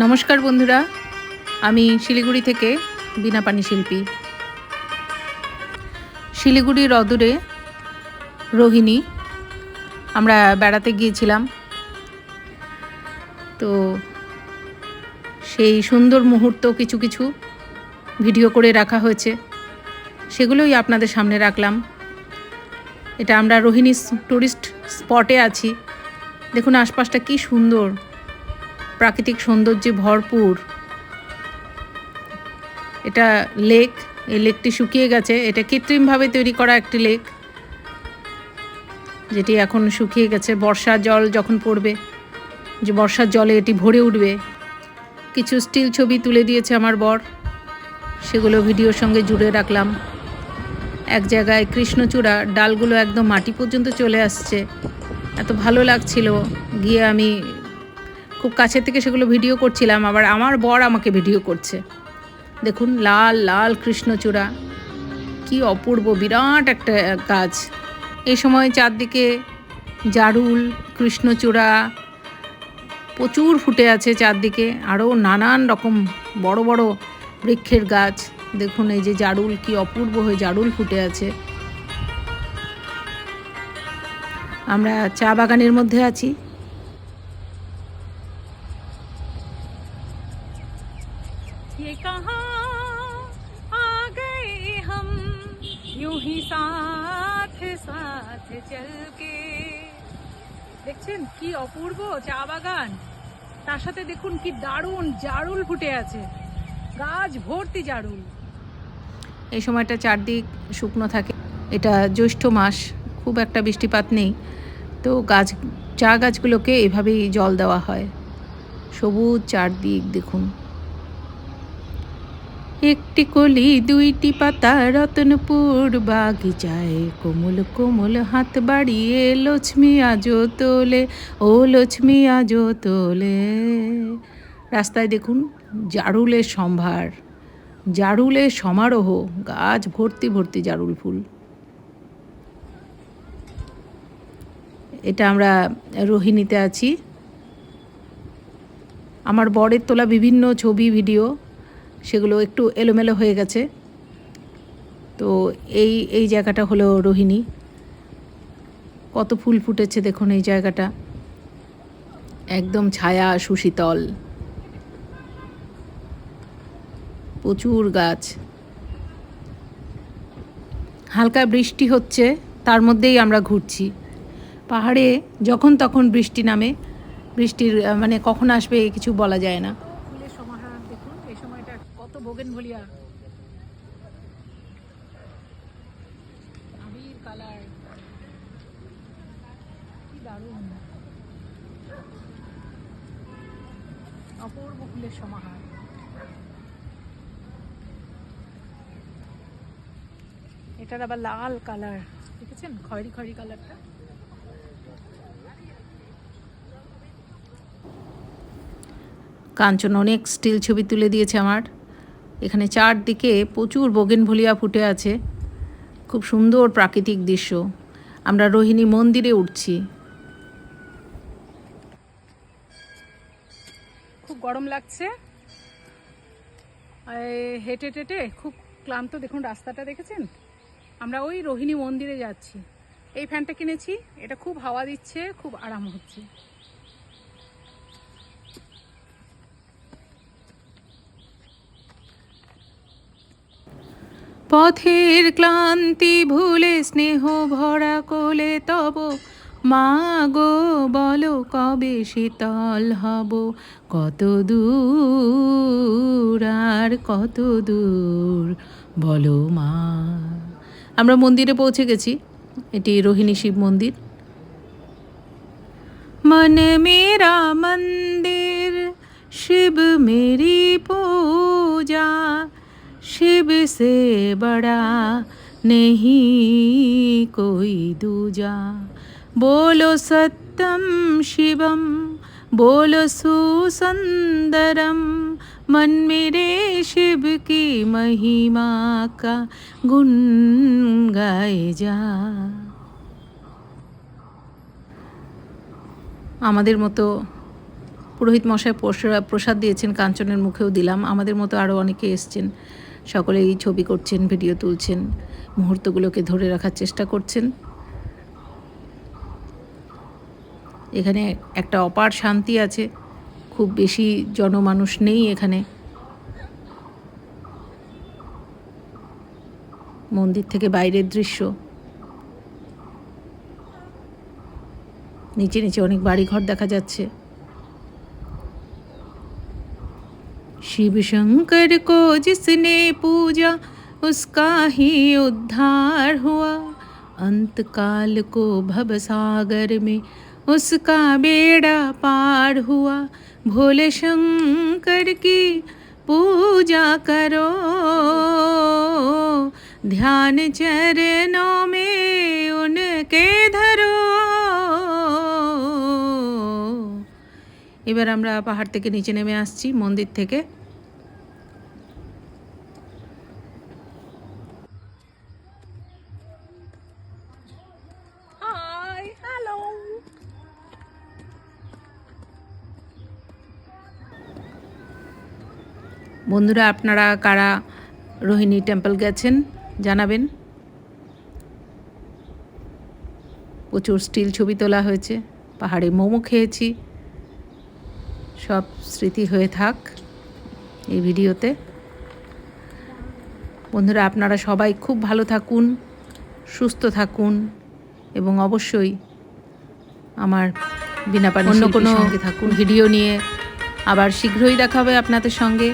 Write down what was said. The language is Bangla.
নমস্কার বন্ধুরা, আমি শিলিগুড়ি থেকে বিনা পানি শিল্পী। শিলিগুড়ির অদূরে রোহিণী, আমরা বেড়াতে গিয়েছিলাম। তো সেই সুন্দর মুহূর্ত কিছু কিছু ভিডিও করে রাখা হয়েছে, সেগুলোই আপনাদের সামনে রাখলাম। এটা আমরা রোহিণী টুরিস্ট স্পটে আছি। দেখুন, আশপাশটা কি সুন্দর। প্রাকৃতিক সৌন্দর্যে ভরপুর। এটা লেক এই লেকটি শুকিয়ে গেছে। এটা কৃত্রিমভাবে তৈরি করা একটি লেক যেটি এখন শুকিয়ে গেছে। বর্ষার জল যখন পড়বে, যে বর্ষার জলে এটি ভরে উঠবে। কিছু স্টিল ছবি তুলে দিয়েছে আমার বর। সেগুলো ভিডিওর সঙ্গে জুড়ে রাখলাম। এক জায়গায় কৃষ্ণচূড়া, ডালগুলো একদম মাটি পর্যন্ত চলে আসছে। এত ভালো লাগছিল। গিয়ে আমি খুব কাছে থেকে সেগুলো ভিডিও করছিলাম, আবার আমার বর আমাকে ভিডিও করছে। দেখুন, লাল লাল কৃষ্ণচূড়া। কি অপূর্ব, বিরাট একটা গাছ। এই সময় চারদিকে জারুল, কৃষ্ণচূড়া প্রচুর ফুটে আছে চারদিকে। আরও নানান রকম বড় বড় বৃক্ষের গাছ। দেখুন, এই যে জারুল, কি অপূর্ব হয়ে জারুল ফুটে আছে। আমরা চা বাগানের মধ্যে আছি। ये कहाँ आ गए हम यूं ही साथ साथ चल के দেখছেন কি অপূর্ব চা বাগান তার সাথে দেখুন কি দারুণ জারুল ফুটে আছে গাছ ভর্তি জারুল এই সময়টা চারদিক শুকনো থাকে এটা জ্যৈষ্ঠ মাস খুব একটা বৃষ্টিপাত নেই তো গাছ চা গাছগুলোকে এভাবেই জল দেওয়া হয় সবুজ চারদিক দেখুন একটি কলি, দুইটি পাতা, রতনপুর বাগিচায় কোমল কোমল হাত বাড়িয়ে লক্ষ্মী আজো তোলে, ও লক্ষ্মী আজো তোলে। রাস্তায় দেখুন জারুলের সম্ভার জারুলের সমারোহ, গাছ ভর্তি ভর্তি জারুল ফুল। এটা আমরা রোহিণীতে আছি। আমার বরের তোলা বিভিন্ন ছবি, ভিডিও। সেগুলো একটু এলোমেলো হয়ে গেছে। তো এই এই জায়গাটা হলো রোহিণী। কত ফুল ফুটেছে দেখুন এই জায়গাটা। একদম ছায়া সুশীতল। প্রচুর গাছ। হালকা বৃষ্টি হচ্ছে, তার মধ্যেই আমরা ঘুরছি। পাহাড়ে যখন তখন বৃষ্টি নামে। বৃষ্টির মানে কখন আসবে কিছু বলা যায় না ফুলের সমাহার দেখুন এই সময়টা কত বোগেন ভলিয়া। আবির কালার। কি দারুণ। অপূর্ব ফুলের সমাহার। এটার আবার লাল কালার। দেখেছেন? খয়েরি খয়েরি কালারটা। কাঞ্চন অনেক স্টিল ছবি তুলে দিয়েছে আমার। এখানে চারদিকে প্রচুর বোগেনভলিয়া ফুটে আছে। খুব সুন্দর প্রাকৃতিক দৃশ্য। আমরা রোহিণী মন্দিরে উঠছি। খুব গরম লাগছে। হেঁটে, টেটে খুব ক্লান্ত। দেখুন, রাস্তাটা দেখেছেন? আমরা ওই রোহিণী মন্দিরে যাচ্ছি। এই ফ্যানটা কিনেছি। এটা খুব হাওয়া দিচ্ছে, খুব আরাম হচ্ছে। পথের ক্লান্তি ভুলে স্নেহ ভরা কোলে তব। মা গো, বলো কবে শীতল হব? কত দূর আর কত দূর? বলো মা। আমরা মন্দিরে পৌঁছে গেছি। এটি রোহিণী শিব মন্দির। মন মেরা মন্দির, শিব মেরি পূজা। शिव से बड़ा नहीं कोई दूजा बोलो सत्यम शिवम बोलो सुसंदरम मन मेरे शिव की महिमा का गुण गाए जा আমাদের মতো পুরোহিত মশাই প্রসা- প্রসাদ দিয়েছেন কাঞ্চনের মুখেও দিলাম আমাদের মতো আরও অনেকে এসছেন সকলেই ছবি করছেন, ভিডিও তুলছেন, মুহূর্তগুলোকে ধরে রাখার চেষ্টা করছেন। এখানে একটা অপার শান্তি আছে, খুব বেশি জনমানুষ নেই এখানে। মন্দির থেকে বাইরের দৃশ্য। নিচে নিচে অনেক বাড়িঘর দেখা যাচ্ছে। शिव शंकर को जिसने पूजा उसका ही उद्धार हुआ अंत काल को भव सागर में उसका बेड़ा पार हुआ भोले शंकर की पूजा करो ध्यान चरणों में उनके धरो এবার আমরা পাহাড় থেকে নিচে নেমে আসছি মন্দির থেকে বন্ধুরা আপনারা কারা রোহিণী টেম্পল গেছেন জানাবেন। প্রচুর স্টিল ছবি তোলা হয়েছে পাহাড়ে মোমো খেয়েছি সব স্মৃতি হয়ে থাক এই ভিডিওতে। বন্ধুরা আপনারা সবাই খুব ভালো থাকুন সুস্থ থাকুন এবং অবশ্যই আমার বিনা পানি অন্য কোনো থাকুন। ভিডিও নিয়ে আবার শীঘ্রই দেখা হবে আপনাদের সঙ্গে।